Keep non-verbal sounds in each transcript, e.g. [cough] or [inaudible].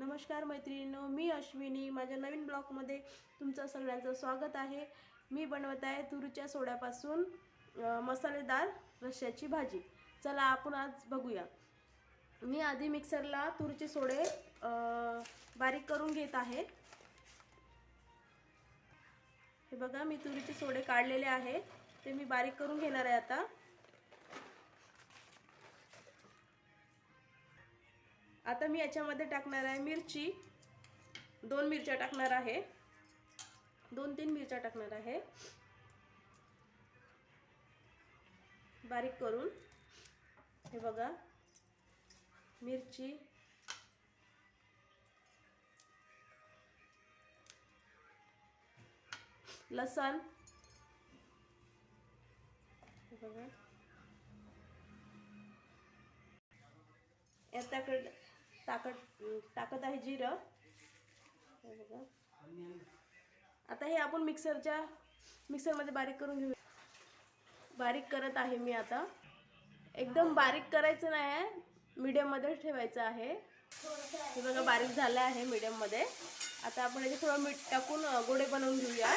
नमस्कार मैत्रिणींनो मी अश्विनी. माझ्या नवीन ब्लॉगमध्ये तुमचं सगळ्यांचं स्वागत आहे. मी बनवत आहे तुरीच्या सोड्यापासून मसालेदार रश्श्याची भाजी. चला आपण आज बघूया. मी आधी मिक्सरला तुरीचे सोडे बारीक करून घेत आहे. हे बघा मी तुरीचे सोडे काढलेले आहे ते मी बारीक करून घेणार आहे आता. आता मी याच्यामध्ये टाकणार आहे मिरची. दोन मिरच्या टाकणार आहे. दोन तीन मिरच्या टाकणार आहे. बारीक करून. हे बघा. मिरची. लसण. हे बघा. याच्याकडे टाकत टाकत आहे जिरं. बघा. आता हे आपण मिक्सरच्या मिक्सरमध्ये बारीक करून घेऊ. बारीक करत आहे मी आता. एकदम बारीक करायचं नाही आहे. मीडियममध्ये ठेवायचं आहे. हे बघा बारीक झालं आहे मीडियममध्ये. आता आपण याचे थोडं मीठ टाकून गोडे बनवून घेऊया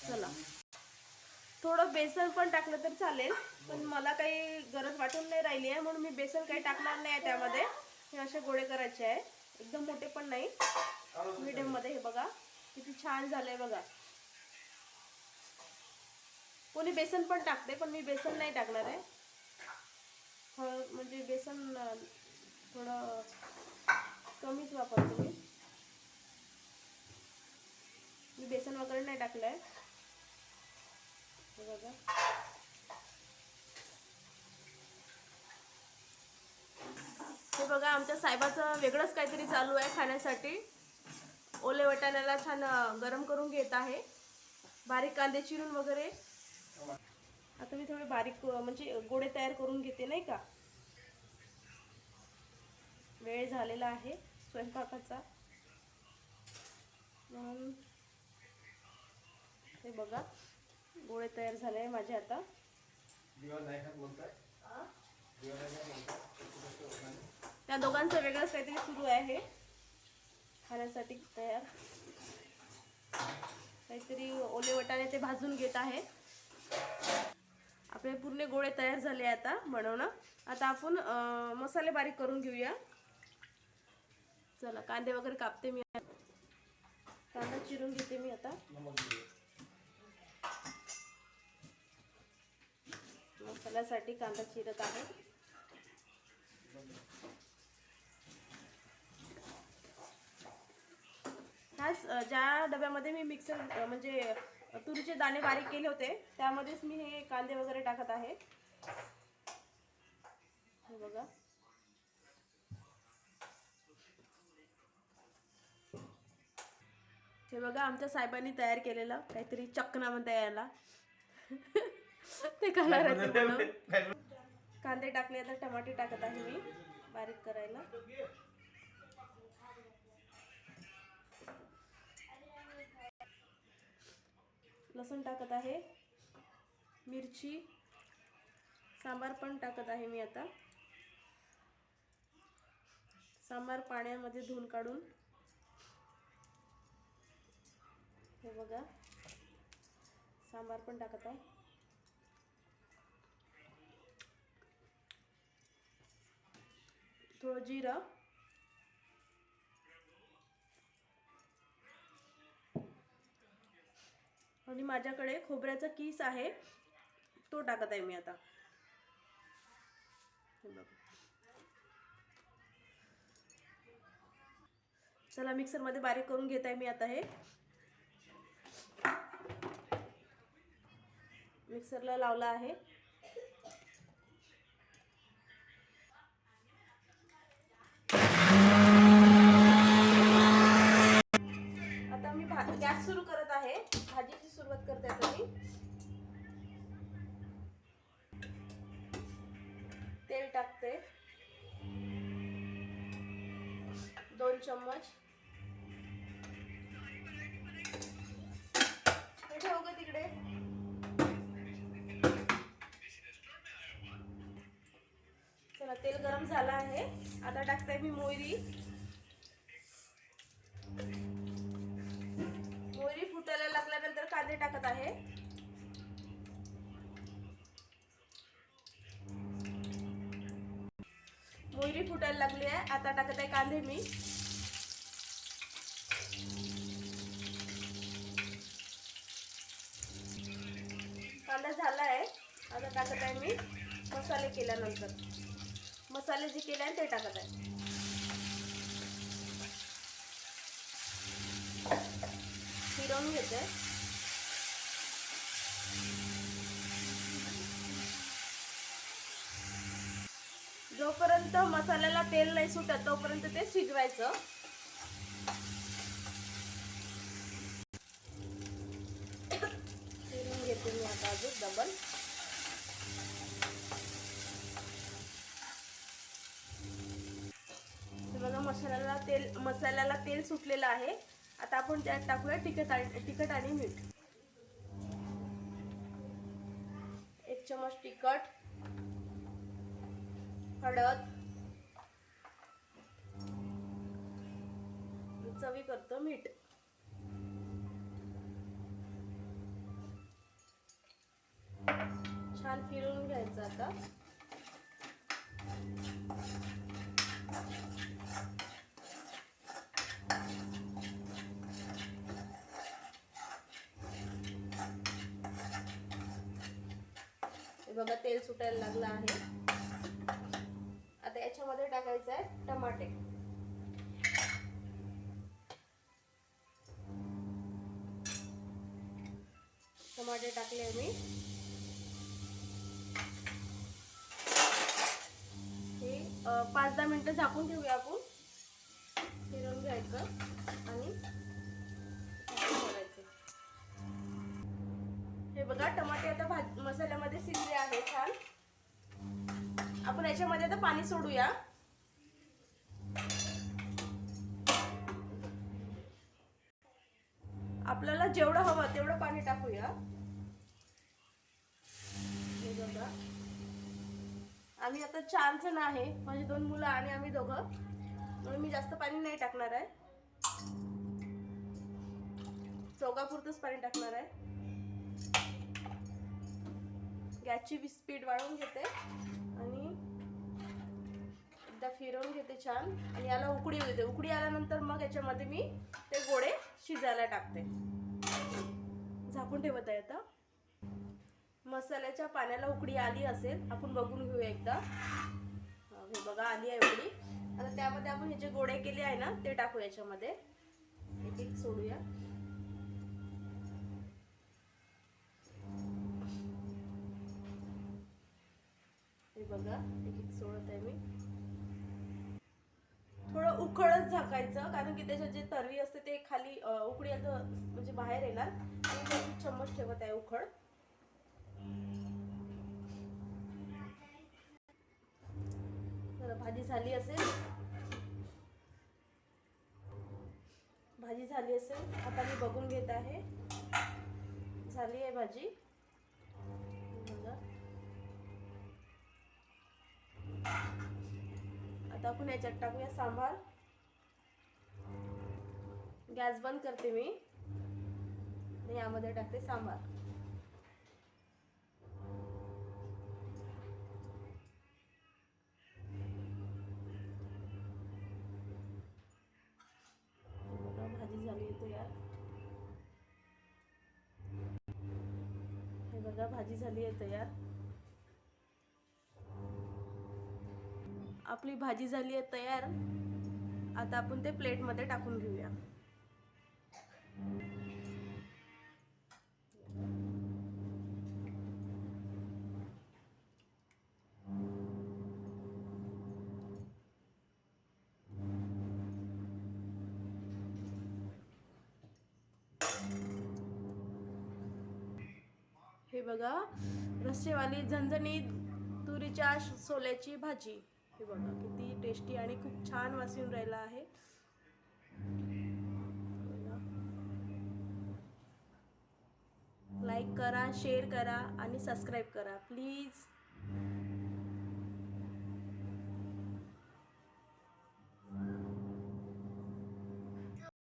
चला. थोडं बेसन पण टाकलं तर चालेल पण मला काही गरज वाटून नाही राहिली आहे म्हणून मी बेसन काही टाकणार नाही आहे त्यामध्ये. हे असे गोळे करायचे आहे. एकदम मोठे पण नाही. मीडियममध्ये हे बघा किती छान झालंय बघा. कोणी बेसन पण टाकते पण मी बेसन नाही टाकणार आहे. हळ- म्हणजे बेसन थोडं कमीच वापरते मी. मी बेसन वगैरे नाही टाकलंय. हे बघा. हे बघा आमच्या साहेबाचं वेगळंच काहीतरी चालू आहे खाण्यासाठी. ओले वटाण्याला छान गरम करून घेत आहे. बारीक कांदे चिरून वगैरे. आता मी थोडे बारीक म्हणजे गोडे तयार करून घेते नाही का? वेळ झालेला आहे स्वयंपाकाचा. म्हणून हे बघा. गोळे तयार झाले आहे माझे आता. त्या दोघांचं वेगळंच काहीतरी सुरू आहे. खाण्यासाठी तयार. काहीतरी ओले वटाणे ते भाजून घेत आहे. आपले पूर्ण गोळे तयार झाले आता बनवणं. आता आपण मसाले बारीक करून घेऊया. चला कांदे वगैरे कापते मी. कांदा चिरून घेते मी आता. मसाल्यासाठी कांदा चिरत आहे. ह्याच ज्या डब्यामध्ये मी मिक्सर म्हणजे तुरीचे दाणे बारीक केले होते त्यामध्येच मी हे कांदे वगैरे टाकत आहे. हे बघा. हे बघा आमच्या साहेबांनी तयार केलेलं काहीतरी चकना म्हणता यायला. [laughs] [laughs] ते खाणार आहे [laughs] कांदे टाकले आता टमाटे टाकत आहे मी बारीक करायला. लसूण टाकत आहे मिरची सांबार पण टाकत आहे मी आता. सांबार पाण्यामध्ये धुवून काढून. हे बघा सांबार पण टाकत आहे. थोडं जिरं आणि माझ्याकडे खोबऱ्याचा किस आहे तो टाकत आहे मी आता. चला मिक्सरमध्ये बारीक करून घेत आहे मी आता हे. मिक्सरला लावला आहे. दोन चम्मच. ठेव ग तिकडे. चला तेल गरम झालं आहे. आता टाकते मी मोहरी. मोहरी फुटायला लागल्यानंतर कांदे टाकत आहे. मोहरी फुटायला लागली आहे. आता टाकत आहे कांदे मी. कांदा झाला आहे आता टाकत आहे मी? मसाले केल्यानंतर. मसाले जे केले आहे ते टाकत आहे. फिरवून घेते. जोपर्यंत मसाल्याला तेल नाही सुटत तोपर्यंत ते शिजवायचं फिरवून बाजू आता अजून डबल बघा मसाल्याला तेल मसाल्याला तेल सुटलेलं आहे. आता आपण त्यात टाकूया तिखट आणि तिखट आणि मीठ. एक चमच तिखट. हळद. चवी करतो मीठ. आता. हे बघा तेल सुटायला लागलं आहे. आता याच्यामध्ये टाकायचं आहे टमाटे. टमाटे टाकले मी. दहा मिनटं झाकून ठेवूया आपण. फिरून घ्यायचं आणि हे बघा टमाटे आता भाज मसाल्यामध्ये शिजले आहे छान. आपण याच्यामध्ये आता पाणी सोडूया. आपल्याला जेवढं हवं तेवढं पाणी टाकूया. आम्ही आता चार जण आहे माझे दोन मुलं आणि आम्ही दोघं. म्हणून मी जास्त पाणी नाही टाकणार आहे. चौकापुरतंच पाणी टाकणार आहे. गॅसची स्पीड वाढवून घेते आणि एकदा फिरवून घेते छान. आणि याला उकडी येऊ देते. उकडी आल्यानंतर मग याच्यामध्ये मी ते गोडे शिजायला टाकते. झाकून ठेवत आहे आता. मसाल्याच्या पाण्याला उकडी आली असेल आपण बघून घेऊया एकदा. हे बघा आली आहे उकडी आता त्यामध्ये आपण हे जे गोडे केले आहे ना ते टाकू याच्यामध्ये. एक एक सोडूया. हे बघा एक एक सोडत आहे मी. थोडं उकळत झाकायचं कारण की त्याच्यात जे तरवी असते ते खाली उकडी आता म्हणजे बाहेर येणार. आणि ते चम्मच ठेवत आहे उखळ जरा भाजी झाली असेल. भाजी झाली असेल. आता मी बघून घेत आहे. झाली आहे भाजी. आता आपण याच्यात टाकूया सांबार. गॅस बंद करते मी. आणि यामध्ये टाकते सांबार. बघा भाजी झाली आहे तयार. आपली भाजी झाली आहे तयार. आता आपण ते प्लेटमध्ये टाकून घेऊया. बघा. रस्सेवाली झणझणीत तुरीच्या सोल्याची भाजी. हे बघा किती टेस्टी आणि खूप छान वासून राहिला आहे. लाईक करा शेअर करा आणि सबस्क्राईब करा. प्लीज